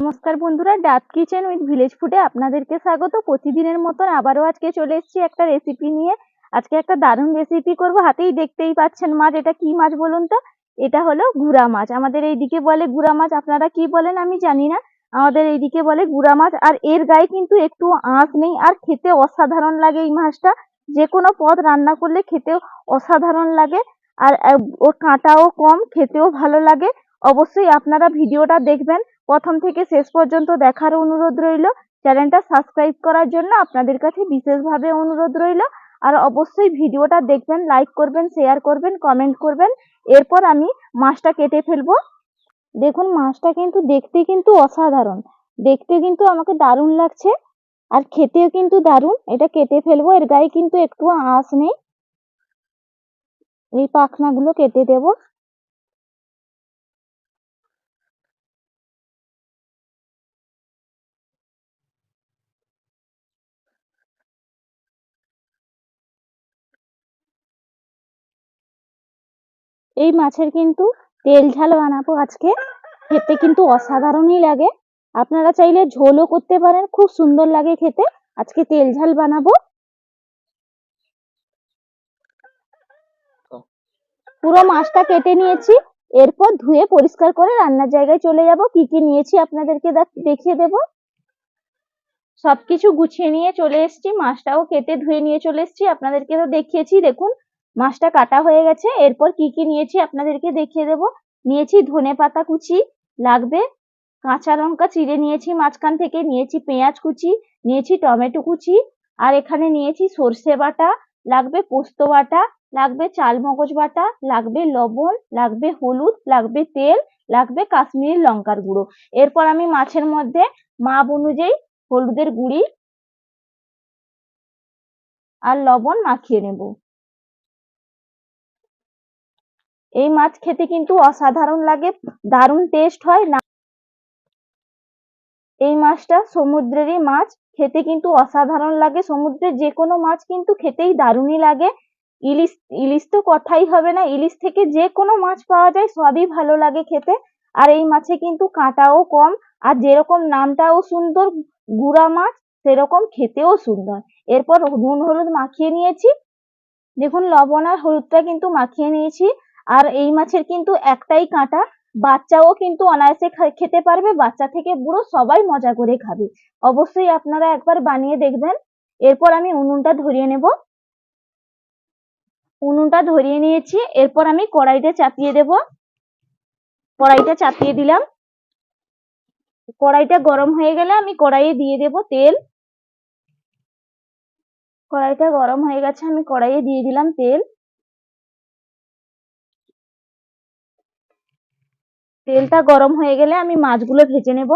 নমস্কার বন্ধুরা, ডাব কিচেন উইথ ভিলেজ ফুডে আপনাদেরকে স্বাগত। প্রতিদিনের মতন আবারও আজকে চলে এসেছি একটা রেসিপি নিয়ে। আজকে একটা দারুণ রেসিপি করব, হাতেই দেখতেই পাচ্ছেন মাছ, এটা কি মাছ বলুন তো? এটা হলো গুড়া মাছ। আমাদের এইদিকে বলে গুড়া মাছ, আপনারা কি বলেন আমি জানি না। আমাদের এইদিকে বলে গুড়া মাছ, আর এর গায়ে কিন্তু একটু আঁশ নেই, আর খেতে অসাধারণ লাগে এই মাছটা। যে কোনো পদ রান্না করলে খেতেও অসাধারণ লাগে, আর ওর কাঁটাও কম, খেতেও ভালো লাগে। অবশ্যই আপনারা ভিডিওটা দেখবেন। প্রথম থেকে শেষ পর্যন্ত দেখার অনুরোধ রইল। চ্যানেলটা সাবস্ক্রাইব করার জন্য আপনাদের কাছে বিশেষভাবে অনুরোধ রইল। আর অবশ্যই ভিডিওটা দেখবেন, লাইক করবেন, শেয়ার করবেন, কমেন্ট করবেন। এরপর আমি মাছটা কেটে ফেলব। দেখুন, মাছটা কিন্তু দেখতে কিন্তু অসাধারণ। দেখতে কিন্তু আমাকে দারুণ লাগছে। আর খেতেও কিন্তু দারুণ। এটা কেটে ফেলব। এর গায়ে কিন্তু একটু আঁশ নেই। এই পাখনাগুলো কেটে দেবো। এই মাছের কিন্তু তেল ঝাল বানাবো আজকে। খেতে কিন্তু অসাধারণই লাগে। আপনারা চাইলে ঝোলও করতে পারেন, খুব সুন্দর লাগে খেতে। আজকে তেল ঝাল বানাবো। পুরো মাছটা কেটে নিয়েছি, এরপর ধুয়ে পরিষ্কার করে রান্নার জায়গায় চলে যাব। কি কি নিয়েছি আপনাদেরকে দেখ- দেখিয়ে দেব। সবকিছু গুছিয়ে নিয়ে চলে এসেছি, মাছটাও কেটে ধুয়ে নিয়ে চলে এসেছি। আপনাদেরকে তো দেখিয়েছি, দেখুন। মাছটা কাটা হয়ে গেছে। এরপর কি কি নিয়েছি আপনাদেরকে দেখিয়ে দেব। নিয়েছি ধনে পাতা কুচি লাগবে। কাঁচা লঙ্কা চিড়ে নিয়েছি মাঝখান থেকে। নিয়েছি পেঁয়াজ কুচি, নিয়েছি টমেটো কুচি। আর এখানে নিয়েছি সর্ষে বাটা, লাগবে পোস্ত বাটা, লাগবে চাল মগজ বাটা, লাগবে লবণ, লাগবে হলুদ, লাগবে তেল, লাগবে কাশ্মীরি লঙ্কার গুঁড়ো। এরপর আমি মাছের মধ্যে মাপ অনুযায়ী হলুদের গুঁড়ি আর লবণ মাখিয়ে নেব। এই মাছ খেতে কিন্তু অসাধারণ লাগে, দারুণ টেস্ট হয়, না এই মাছটা সমুদ্রেরই মাছ, খেতে কিন্তু অসাধারণ লাগে, সমুদ্রের যে কোনো মাছ কিন্তু খেতেই দারুণই লাগে। ইলিশ ইলিশ তো কথাই হবে না, ইলিশ থেকে যে কোনো মাছ পাওয়া যায়, সবই ভালো লাগে খেতে। আর এই মাছে কিন্তু কাঁটাও কম, আর যেরকম নামটাও সুন্দর, গুড়া মাছ, সেরকম খেতেও সুন্দর। এরপর নুন, হলুদ মাখিয়ে নিয়েছি। দেখুন, লবণ আর হলুদটা কিন্তু মাখিয়ে নিয়েছি। আর এই মাছের কিন্তু একটাই কাঁটা, বাচ্চাও কিন্তু অনায়াসে খেতে পারবে, বাচ্চা থেকে বুড়ো সবাই মজা করে খাবে। অবশ্যই আপনারা একবার বানিয়ে দেখবেন। এরপর আমি উনুনটা ধরিয়ে নেব। উনুনটা ধরিয়ে নিয়েছি। এরপর আমি কড়াইতে চাপিয়ে দেব। কড়াইটা চাপিয়ে দিলাম। কড়াইটা গরম হয়ে গেলে আমি কড়াইয়ে দিয়ে দেব তেল। কড়াইটা গরম হয়ে গেছে, আমি কড়াইয়ে দিয়ে দিলাম তেল। তেলটা গরম হয়ে গেলে আমি মাছগুলো ভেজে নেব।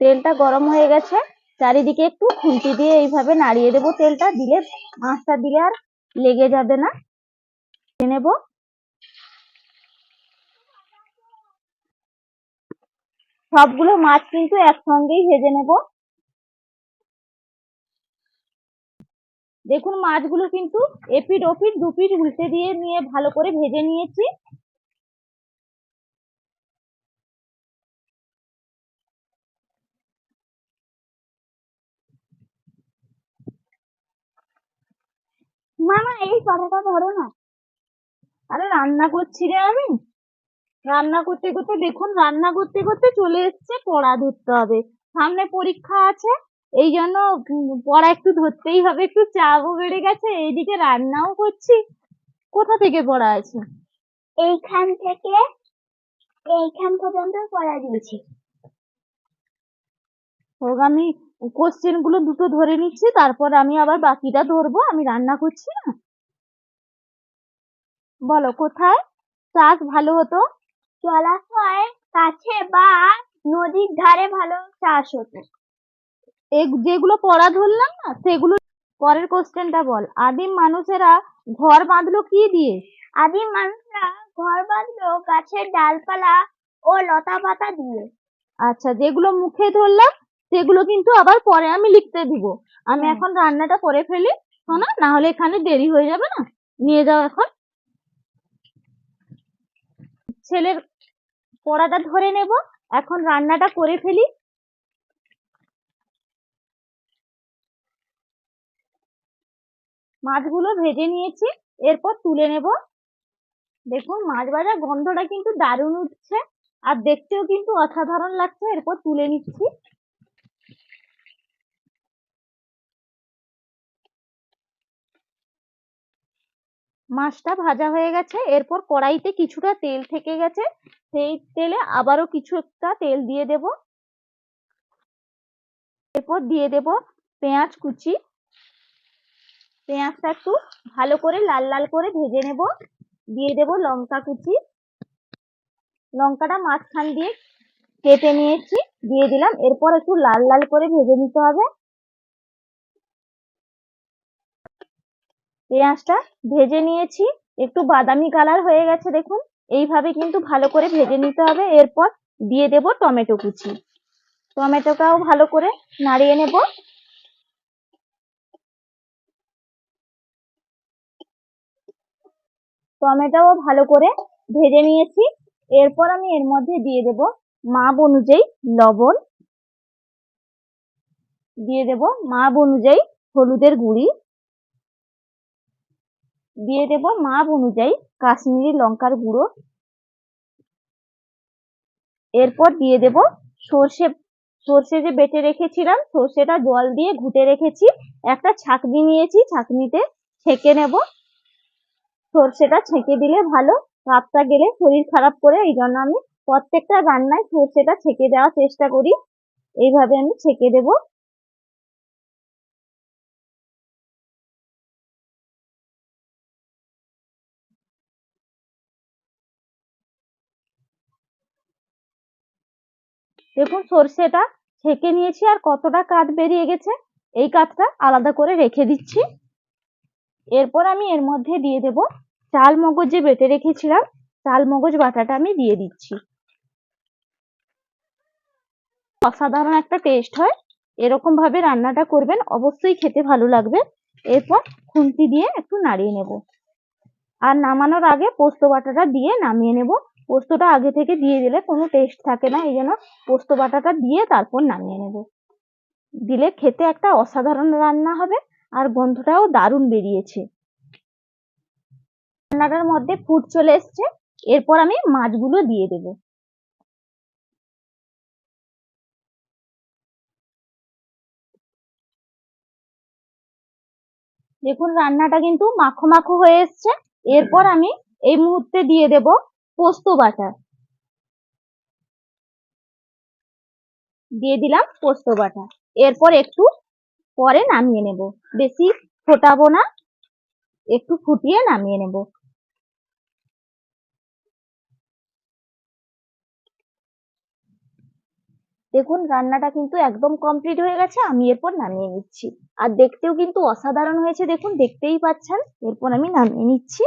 তেলটা গরম হয়ে গেছে। চারিদিকে একটু খুন্তি দিয়ে এইভাবে নাড়িয়ে দেবো তেলটা। দিলে মাছটা দিলে আর লেগে যাবে না। নেব। সবগুলো মাছ কিন্তু একসঙ্গেই ভেজে নেব। দেখুন, মাছগুলো কিন্তু এপিট ওপিট দুপিট উল্টে দিয়ে নিয়ে ভালো করে ভেজে নিয়েছি। মামা এই কথাটা ধরো না। আরে রান্না করছি রে আমি। রান্না করতে করতে দেখুন রান্না করতে করতে চলে এসছে পড়া ধরতে হবে। সামনে পরীক্ষা আছে এই জন্য পড়া একটু ধরতেই হবে একটু চাপও বেড়ে গেছে এইদিকে রান্নাও করছি। কোথা থেকে পড়া আছে? এইখান থেকে এইখান পর্যন্ত পড়া দিয়েছি। হোক আমি কোশ্চেনগুলো দুটো ধরে নিচ্ছি তারপর আমি আবার বাকিটা ধরবো আমি রান্না করছি না বলো কোথায়? চাষ ভালো হতো? জলাশয়ের কাছে বা নদীর ধারে ভালো চাষ হতো। যেগুলো পড়া ধরলাম না সেগুলো পরের কোশ্চেনটা বল। আদিম মানুষেরা ঘর বাঁধলো কি দিয়ে? আদিম মানুষরা ঘর বাঁধলো গাছের ডালপালা ও লতা পাতা দিয়ে। আচ্ছা যেগুলো মুখে ধরলাম সেগুলো কিন্তু আবার পরে আমি লিখতে দিব। আমি এখন রান্নাটা করে ফেলি শোনা না হলে এখানে দেরি হয়ে যাবে না? নিয়ে যাও এখন। ছেলের পড়াটা ধরে নেব এখন রান্নাটা করে ফেলি। মাছগুলো ভেজে নিয়েছি এরপর তুলে নেব। দেখুন মাছ ভাজার গন্ধটা কিন্তু দারুণ উঠছে আর দেখতেও কিন্তু অসাধারণ লাগছে এরপর তুলে নিচ্ছি। মাছটা ভাজা হয়ে গেছে। এরপর কড়াইতে কিছুটা তেল থেকে গেছে। সেই তেলে আবারও কিছু একটা তেল দিয়ে দেব। এরপর দিয়ে দেব পেঁয়াজ কুচি। পেঁয়াজটা একটু ভালো করে লাল লাল করে ভেজে নেব। দিয়ে দেব লঙ্কা কুচি। লঙ্কাটা মাঝখান দিয়ে কেটে নিয়েছি। দিয়ে দিলাম। এরপর একটু লাল লাল করে ভেজে নিতে হবে। পেঁয়াজটা ভেজে নিয়েছি। একটু বাদামি কালার হয়ে গেছে দেখুন। এইভাবে কিন্তু ভালো করে ভেজে নিতে হবে। এরপর দিয়ে দেব টমেটো কুচি। টমেটোটাও ভালো করে নাড়িয়ে নেব। টমেটোও ভালো করে ভেজে নিয়েছি। এরপর আমি এর মধ্যে দিয়ে দেব মাপ অনুযায়ী লবণ। দিয়ে দেব মাপ অনুযায়ী হলুদের গুঁড়ি। দিয়ে দেব মাপ অনুযায়ী কাশ্মীরি লঙ্কার গুঁড়ো। এরপর দিয়ে দেব সর্ষে সর্ষে যে বেটে রেখেছিলাম, সর্ষেটা জল দিয়ে ঘুটে রেখেছি। একটা ছাঁকনি নিয়েছি, ছাঁকনিতে ছেঁকে নেব। সর্ষেটা ছেঁকে দিলে ভালো রাতটা গেলে শরীর খারাপ করে এই জন্য আমি প্রত্যেকটা রান্নায় সর্ষেটা ছেঁকে দেওয়ার চেষ্টা করি। এইভাবে আমি ছেঁকে দেব। দেখুন সর্ষেটা ছেঁকে নিয়েছি আর কতটা কাঠ বেরিয়ে গেছে। এই কাঠটা আলাদা করে রেখে দিচ্ছি। এরপর আমি এর মধ্যে দিয়ে দেব চাল মগজ যে বেটে রেখেছিলাম, চাল মগজ বাটাটা আমি দিয়ে দিচ্ছি। অসাধারণ একটা টেস্ট হয়। এরকম ভাবে রান্নাটা করবেন, অবশ্যই খেতে ভালো লাগবে। এরপর খুন্তি দিয়ে একটু নাড়িয়ে নেব। আর নামানোর আগে পোস্ত বাটাটা দিয়ে নামিয়ে নেব। পোস্তটা আগে থেকে দিয়ে দিলে কোনো টেস্ট থাকে না, এই জন্য পোস্ত বাটাটা দিয়ে তারপর নামিয়ে নেব। দিলে খেতে একটা অসাধারণ রান্না হবে আর গন্ধটাও দারুণ বেরিয়েছে। রান্নাটার মধ্যে ফুট চলে এসছে, এরপর আমি মাছগুলো দিয়ে দেব। দেখুন, রান্নাটা কিন্তু মাখো মাখো হয়ে এসছে। এরপর আমি এই মুহূর্তে দিয়ে দেব পোস্ত বাটা। দিয়ে দিলাম পোস্ত বাটা। এরপর একটু পরে নামিয়ে নেব। বেশি ফোটাবো না, একটু ফুটিয়ে নামিয়ে নেব। দেখুন, রান্নাটা কিন্তু একদম কমপ্লিট হয়ে গেছে, আমি এরপর নামিয়ে নিচ্ছি। আর দেখতেও কিন্তু অসাধারণ হয়েছে, দেখুন, দেখতেই পাচ্ছেন। এরপর আমি নামিয়ে নিচ্ছি।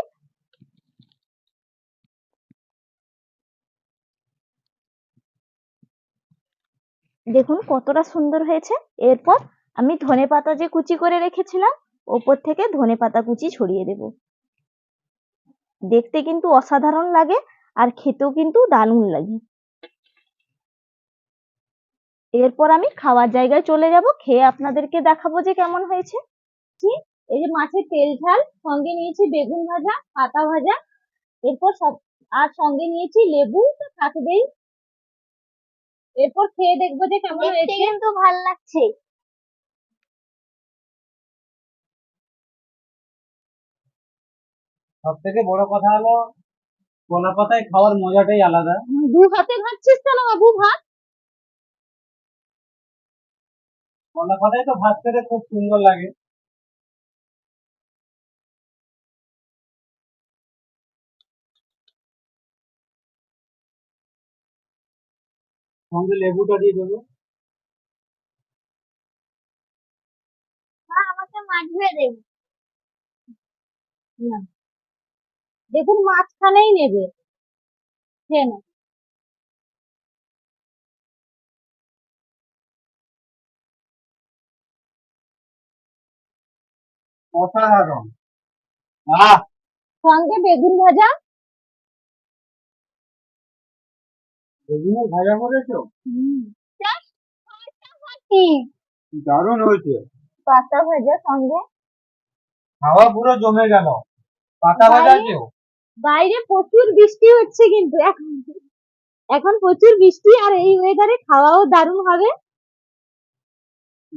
দেখুন কতটা সুন্দর হয়েছে। এরপর আমি ধনেপাতা যে কুচি করে রেখেছিলাম, ওপর থেকে ধনেপাতা কুচি ছড়িয়ে দেব। দেখতে কিন্তু অসাধারণ লাগে, আর খেতেও কিন্তু দারুণ লাগে। এরপর আমি খাওয়ার জায়গায় চলে যাব, খেয়ে আপনাদেরকে দেখাবো যে কেমন হয়েছে। কি? এই যে মাছের তেল ঝাল, সঙ্গে নিয়েছি বেগুন ভাজা, পাতা ভাজা। এরপর সব, আর সঙ্গে নিয়েছি লেবু থাকবেই। এরপর খেয়ে দেখব যে কেমন হয়েছে। কিন্তু ভালো লাগছে। সব থেকে বড় কথা হলো কলা পাতায় খাওয়ার মজাটাই আলাদা। দু হাতে খাচ্ছিস কেন বাবু ভাত? কলা পাতায় তো ভাত খেতে খুব সুন্দর লাগে। সঙ্গে লেবুটা দিয়ে দেবো। আমাকে মাছ ধুয়ে দেবে দেখুন মাঝখানেই নেবে। খেয়ে। অসাধারণ। আহ! সঙ্গে বেগুন ভাজা। বেগুনের ভাজা করেছ? দারুণ হয়েছে। পাতা ভাজা সঙ্গে। খাওয়া পুরো জমে গেল। পাতা ভাজা? কেউ বাইরে প্রচুর বৃষ্টি হচ্ছে কিন্তু এখন। এখন প্রচুর বৃষ্টি আর এই ওয়েদারে খাওয়াও দারুণ হবে।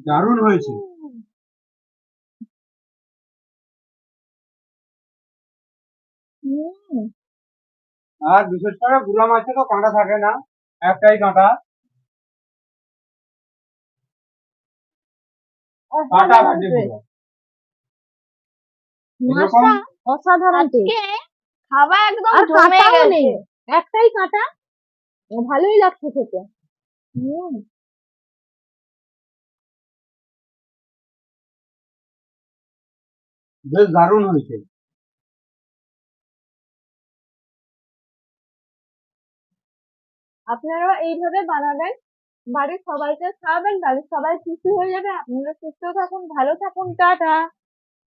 দারুণ হয়েছে। হুম। আর বিশেষ করে গুলা মাছে তো কাঁটা থাকে না একটাই কাঁটা। অসাধারণ একদম জমে গেছে। একটাই কাঁটা ভালোই লাগছে খেতে। হুম। বেশ দারুণ হয়েছে। আপনারাও এইভাবে বানাবেন, বাড়ির সবাইকে খাওয়াবেন, বাড়ির সবাই খুশি হয়ে যাবে, আপনারা সুস্থ থাকুন, ভালো থাকুন, টাটা।